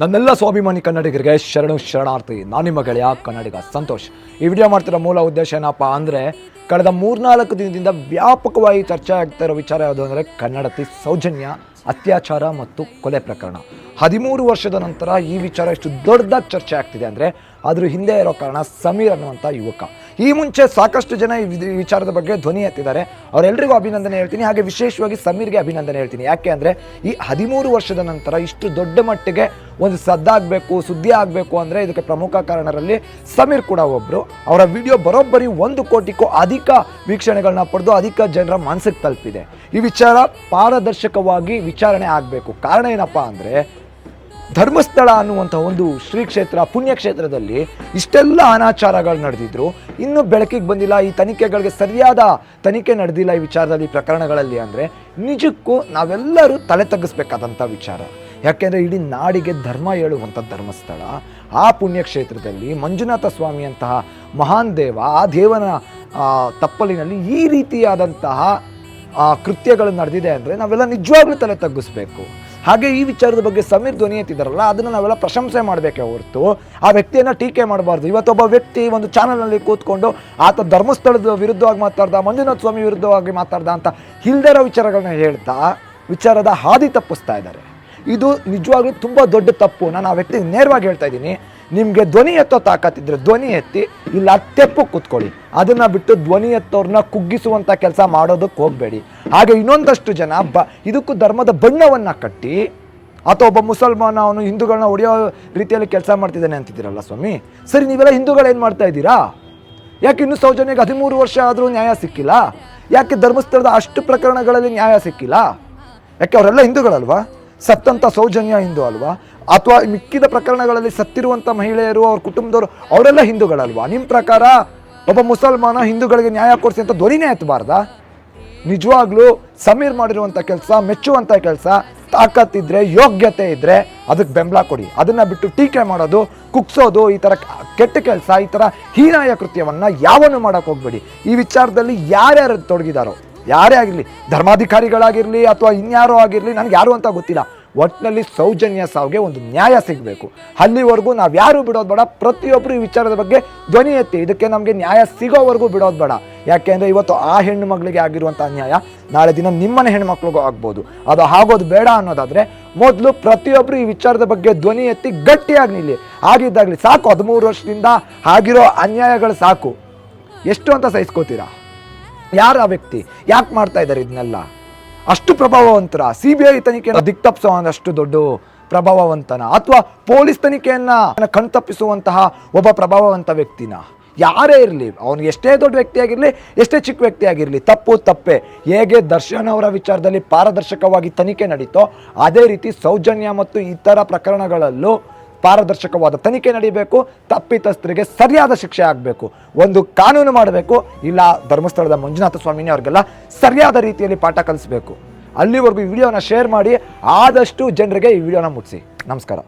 ನನ್ನೆಲ್ಲ ಸ್ವಾಭಿಮಾನಿ ಕನ್ನಡಿಗರಿಗೆ ಶರಣು ಶರಣಾರ್ಥಿ. ನಾನು ನಿಮ್ಮ ಗೆಳೆಯ ಕನ್ನಡಿಗ ಸಂತೋಷ್. ಈ ವಿಡಿಯೋ ಮಾಡ್ತಿರೋ ಮೂಲ ಉದ್ದೇಶ ಏನಪ್ಪ ಅಂದರೆ, ಕಳೆದ ಮೂರ್ನಾಲ್ಕು ದಿನದಿಂದ ವ್ಯಾಪಕವಾಗಿ ಚರ್ಚೆ ಆಗ್ತಾ ಇರೋ ವಿಚಾರ ಯಾವುದು ಅಂದರೆ, ಕನ್ನಡತಿ ಸೌಜನ್ಯ, ಅತ್ಯಾಚಾರ ಮತ್ತು ಕೊಲೆ ಪ್ರಕರಣ. ಹದಿಮೂರು ವರ್ಷದ ನಂತರ ಈ ವಿಚಾರ ಎಷ್ಟು ದೊಡ್ಡದಾಗಿ ಚರ್ಚೆ ಆಗ್ತಿದೆ ಅಂದರೆ ಅದ್ರ ಹಿಂದೆ ಇರೋ ಕಾರಣ ಸಮೀರ್ ಅನ್ನುವಂಥ ಯುವಕ. ಈ ಮುಂಚೆ ಸಾಕಷ್ಟು ಜನ ಈ ವಿಚಾರದ ಬಗ್ಗೆ ಧ್ವನಿ ಎತ್ತಿದ್ದಾರೆ. ಅವರೆಲ್ಲರಿಗೂ ಅಭಿನಂದನೆ ಹೇಳ್ತೀನಿ. ಹಾಗೆ ವಿಶೇಷವಾಗಿ ಸಮೀರ್ಗೆ ಅಭಿನಂದನೆ ಹೇಳ್ತೀನಿ. ಯಾಕೆ ಅಂದರೆ ಈ ಹದಿಮೂರು ವರ್ಷದ ನಂತರ ಇಷ್ಟು ದೊಡ್ಡ ಮಟ್ಟಿಗೆ ಒಂದು ಸದ್ದಾಗಬೇಕು, ಸುದ್ದಿ ಆಗಬೇಕು ಅಂದರೆ ಇದಕ್ಕೆ ಪ್ರಮುಖ ಕಾರಣರಲ್ಲಿ ಸಮೀರ್ ಕೂಡ ಒಬ್ಬರು ಅವರ ವಿಡಿಯೋ ಬರೋಬ್ಬರಿ ಒಂದು ಕೋಟಿಗೂ ಅಧಿಕ ವೀಕ್ಷಣೆಗಳನ್ನ ಪಡೆದು ಅಧಿಕ ಜನರ ಮನಸ್ಸಿಗೆ ತಲುಪಿದೆ. ಈ ವಿಚಾರ ಪಾರದರ್ಶಕವಾಗಿ ವಿಚಾರಣೆ ಆಗಬೇಕು. ಕಾರಣ ಏನಪ್ಪ ಅಂದರೆ ಧರ್ಮಸ್ಥಳ ಅನ್ನುವಂಥ ಒಂದು ಶ್ರೀ ಕ್ಷೇತ್ರ ಪುಣ್ಯಕ್ಷೇತ್ರದಲ್ಲಿ ಇಷ್ಟೆಲ್ಲ ಅನಾಚಾರಗಳು ನಡೆದಿದ್ರು. ಇನ್ನೂ ಬೆಳಕಿಗೆ ಬಂದಿಲ್ಲ, ಈ ತನಿಖೆಗಳಿಗೆ ಸರಿಯಾದ ತನಿಖೆ ನಡೆದಿಲ್ಲ ಈ ವಿಚಾರದಲ್ಲಿ ಪ್ರಕರಣಗಳಲ್ಲಿ ಅಂದರೆ ನಿಜಕ್ಕೂ ನಾವೆಲ್ಲರೂ ತಲೆ ತಗ್ಗಿಸ್ಬೇಕಾದಂಥ ವಿಚಾರ. ಯಾಕೆಂದರೆ ಇಡೀ ನಾಡಿಗೆ ಧರ್ಮ ಹೇಳುವಂಥ ಧರ್ಮಸ್ಥಳ, ಆ ಪುಣ್ಯಕ್ಷೇತ್ರದಲ್ಲಿ ಮಂಜುನಾಥ ಸ್ವಾಮಿಯಂತಹ ಮಹಾನ್ ದೇವ, ಆ ದೇವನ ತಪ್ಪಲಿನಲ್ಲಿ ಈ ರೀತಿಯಾದಂತಹ ಕೃತ್ಯಗಳು ನಡೆದಿದೆ ಅಂದರೆ ನಾವೆಲ್ಲ ನಿಜವಾಗ್ಲೂ ತಲೆ ತಗ್ಗಿಸ್ಬೇಕು. ಹಾಗೆ ಈ ವಿಚಾರದ ಬಗ್ಗೆ ಸಮೀರ್ ಧ್ವನಿ ಎತ್ತಿದಾರಲ್ಲ ಅದನ್ನು ನಾವೆಲ್ಲ ಪ್ರಶಂಸೆ ಮಾಡಬೇಕೆ ಹೊರತು, ಆ ವ್ಯಕ್ತಿಯನ್ನು ಟೀಕೆ ಮಾಡಬಾರ್ದು. ಇವತ್ತೊಬ್ಬ ವ್ಯಕ್ತಿ ಒಂದು ಚಾನಲ್ನಲ್ಲಿ ಕೂತ್ಕೊಂಡು ಆತ ಧರ್ಮಸ್ಥಳದ ವಿರುದ್ಧವಾಗಿ ಮಾತಾಡ್ದ, ಮಂಜುನಾಥ ಸ್ವಾಮಿ ವಿರುದ್ಧವಾಗಿ ಮಾತಾಡ್ದ ಅಂತ ಹಿಲ್ದರ ವಿಚಾರಗಳನ್ನ ಹೇಳ್ತಾ ವಿಚಾರದ ಹಾದಿ ತಪ್ಪಿಸ್ತಾ ಇದ್ದಾರೆ. ಇದು ನಿಜವಾಗ್ಲೂ ತುಂಬ ದೊಡ್ಡ ತಪ್ಪು. ನಾನು ಆ ವ್ಯಕ್ತಿಗೆ ನೇರವಾಗಿ ಹೇಳ್ತಾ ಇದ್ದೀನಿ. ನಿಮಗೆ ಧ್ವನಿ ಎತ್ತೋ ತಾಕತ್ತಿದ್ರೆ ಧ್ವನಿ ಎತ್ತಿ ಇಲ್ಲ ತೆಪ್ಪು ಕೂತ್ಕೊಳ್ಳಿ. ಅದನ್ನು ಬಿಟ್ಟು ಧ್ವನಿ ಎತ್ತೋರನ್ನ ಕುಗ್ಗಿಸುವಂಥ ಕೆಲಸ ಮಾಡೋದಕ್ಕೆ ಹೋಗಬೇಡಿ. ಹಾಗೆ ಇನ್ನೊಂದಷ್ಟು ಜನ ಬ, ಇದಕ್ಕೂ ಧರ್ಮದ ಬಣ್ಣವನ್ನು ಕಟ್ಟಿ ಅಥವಾ ಒಬ್ಬ ಮುಸಲ್ಮಾನ, ಅವನು ಹಿಂದೂಗಳನ್ನ ಹೊಡೆಯೋ ರೀತಿಯಲ್ಲಿ ಕೆಲಸ ಮಾಡ್ತಿದ್ದಾನೆ ಅಂತಿದ್ದೀರಲ್ಲ ಸ್ವಾಮಿ? ಸರಿ, ನೀವೆಲ್ಲ ಹಿಂದೂಗಳೇನು ಮಾಡ್ತಾ ಇದ್ದೀರಾ? ಯಾಕೆ ಇನ್ನೂ ಸೌಜನ್ಯಗೆ ಹದಿಮೂರು ವರ್ಷ ಆದರೂ ನ್ಯಾಯ ಸಿಕ್ಕಿಲ್ಲ? ಯಾಕೆ ಧರ್ಮಸ್ಥಳದ ಅಷ್ಟು ಪ್ರಕರಣಗಳಲ್ಲಿ ನ್ಯಾಯ ಸಿಕ್ಕಿಲ್ಲ? ಯಾಕೆ ಅವರೆಲ್ಲ ಹಿಂದೂಗಳಲ್ವಾ? ಸತ್ತಂಥ ಸೌಜನ್ಯ ಹಿಂದೂ ಅಲ್ವಾ? ಅಥವಾ ಮಿಕ್ಕಿದ ಪ್ರಕರಣಗಳಲ್ಲಿ ಸತ್ತಿರುವಂಥ ಮಹಿಳೆಯರು, ಅವ್ರ ಕುಟುಂಬದವರು, ಅವರೆಲ್ಲ ಹಿಂದೂಗಳಲ್ವಾ? ನಿಮ್ಮ ಪ್ರಕಾರ ಒಬ್ಬ ಮುಸಲ್ಮಾನ ಹಿಂದೂಗಳಿಗೆ ನ್ಯಾಯ ಕೊಡಿಸಿ ಅಂತ ಧ್ವನಿನೇ ಎತ್ತಬಾರ್ದಾ? ನಿಜವಾಗ್ಲೂ ಸಮೀರ್ ಮಾಡಿರುವಂಥ ಕೆಲಸ ಮೆಚ್ಚುವಂಥ ಕೆಲಸ ತಾಕತ್ತಿದ್ರೆ ಯೋಗ್ಯತೆ ಇದ್ರೆ ಅದಕ್ಕೆ ಬೆಂಬಲ ಕೊಡಿ. ಅದನ್ನ ಬಿಟ್ಟು ಟೀಕೆ ಮಾಡೋದು, ಕುಗ್ಸೋದು, ಈ ಥರ ಕೆಟ್ಟ ಕೆಲಸ, ಈ ಥರ ಹೀನಾಯ ಕೃತ್ಯವನ್ನು ಯಾವನ್ನು ಮಾಡೋಕೆ ಹೋಗ್ಬೇಡಿ. ಈ ವಿಚಾರದಲ್ಲಿ ಯಾರ್ಯಾರು ತೊಡಗಿದಾರೋ, ಯಾರೇ ಆಗಿರಲಿ, ಧರ್ಮಾಧಿಕಾರಿಗಳಾಗಿರಲಿ ಅಥವಾ ಇನ್ಯಾರೋ ಆಗಿರಲಿ, ನನಗೆ ಯಾರು ಅಂತ ಗೊತ್ತಿಲ್ಲ. ಒಟ್ಟಿನಲ್ಲಿ ಸೌಜನ್ಯ ಸಾವಿಗೆ ಒಂದು ನ್ಯಾಯ ಸಿಗಬೇಕು. ಅಲ್ಲಿವರೆಗೂ ನಾವು ಯಾರು ಬಿಡೋದು ಬೇಡ ಪ್ರತಿಯೊಬ್ಬರು ಈ ವಿಚಾರದ ಬಗ್ಗೆ ಧ್ವನಿ ಎತ್ತಿ, ಇದಕ್ಕೆ ನಮಗೆ ನ್ಯಾಯ ಸಿಗೋವರೆಗೂ ಬಿಡೋದು ಬೇಡ. ಯಾಕೆಂದರೆ ಇವತ್ತು ಆ ಹೆಣ್ಣು ಮಗಳಿಗೆ ಆಗಿರುವಂಥ ಅನ್ಯಾಯ ನಾಳೆ ದಿನ ನಿಮ್ಮನೆ ಹೆಣ್ಮಕ್ಳಿಗೂ ಆಗ್ಬೋದು. ಅದು ಆಗೋದು ಬೇಡ ಅನ್ನೋದಾದರೆ ಮೊದಲು ಪ್ರತಿಯೊಬ್ಬರು ಈ ವಿಚಾರದ ಬಗ್ಗೆ ಧ್ವನಿ ಎತ್ತಿ ಗಟ್ಟಿಯಾಗಿ ನಿಲ್ಲಿ. ಆಗಿದ್ದಾಗಲಿ ಸಾಕು, ಹದಿಮೂರು ವರ್ಷದಿಂದ ಆಗಿರೋ ಅನ್ಯಾಯಗಳು ಸಾಕು. ಎಷ್ಟು ಅಂತ ಸಹಿಸ್ಕೋತೀರಾ? ಯಾರು ವ್ಯಕ್ತಿ? ಯಾಕೆ ಮಾಡ್ತಾ ಇದ್ದಾರೆ ಇದನ್ನೆಲ್ಲ ಅಷ್ಟು ಪ್ರಭಾವವಂತರ. ಸಿ ಬಿ ಐ ತನಿಖೆ ದಿಕ್ತಪ್ಸುವಷ್ಟು ದೊಡ್ಡ ಪ್ರಭಾವವಂತನ. ಅಥವಾ ಪೊಲೀಸ್ ತನಿಖೆಯನ್ನ ಕಣ್ತಪ್ಪಿಸುವಂತಹ ಒಬ್ಬ ಪ್ರಭಾವವಂತ ವ್ಯಕ್ತಿನ. ಯಾರೇ ಇರಲಿ, ಅವನು ಎಷ್ಟೇ ದೊಡ್ಡ ವ್ಯಕ್ತಿ ಆಗಿರಲಿ ಎಷ್ಟೇ ಚಿಕ್ಕ ವ್ಯಕ್ತಿ ಆಗಿರಲಿ ತಪ್ಪು ತಪ್ಪೆ. ಹೇಗೆ ದರ್ಶನ್ ಅವರ ವಿಚಾರದಲ್ಲಿ ಪಾರದರ್ಶಕವಾಗಿ ತನಿಖೆ ನಡೀತೋ, ಅದೇ ರೀತಿ ಸೌಜನ್ಯ ಮತ್ತು ಇತರ ಪ್ರಕರಣಗಳಲ್ಲೂ ಪಾರದರ್ಶಕವಾದ ತನಿಖೆ ನಡೀಬೇಕು ತಪ್ಪಿತಸ್ಥರಿಗೆ ಸರಿಯಾದ ಶಿಕ್ಷೆ ಆಗಬೇಕು. ಒಂದು ಕಾನೂನು ಮಾಡಬೇಕು, ಇಲ್ಲ ಧರ್ಮಸ್ಥಳದ ಮಂಜುನಾಥ ಸ್ವಾಮಿನೇ ಅವ್ರಿಗೆಲ್ಲ ಸರಿಯಾದ ರೀತಿಯಲ್ಲಿ ಪಾಠ ಕಲಿಸಬೇಕು. ಅಲ್ಲಿವರೆಗೂ ಈ ವಿಡಿಯೋನ ಶೇರ್ ಮಾಡಿ, ಆದಷ್ಟು ಜನರಿಗೆ ಈ ವಿಡಿಯೋನ ಮುಟ್ಸಿ ನಮಸ್ಕಾರ.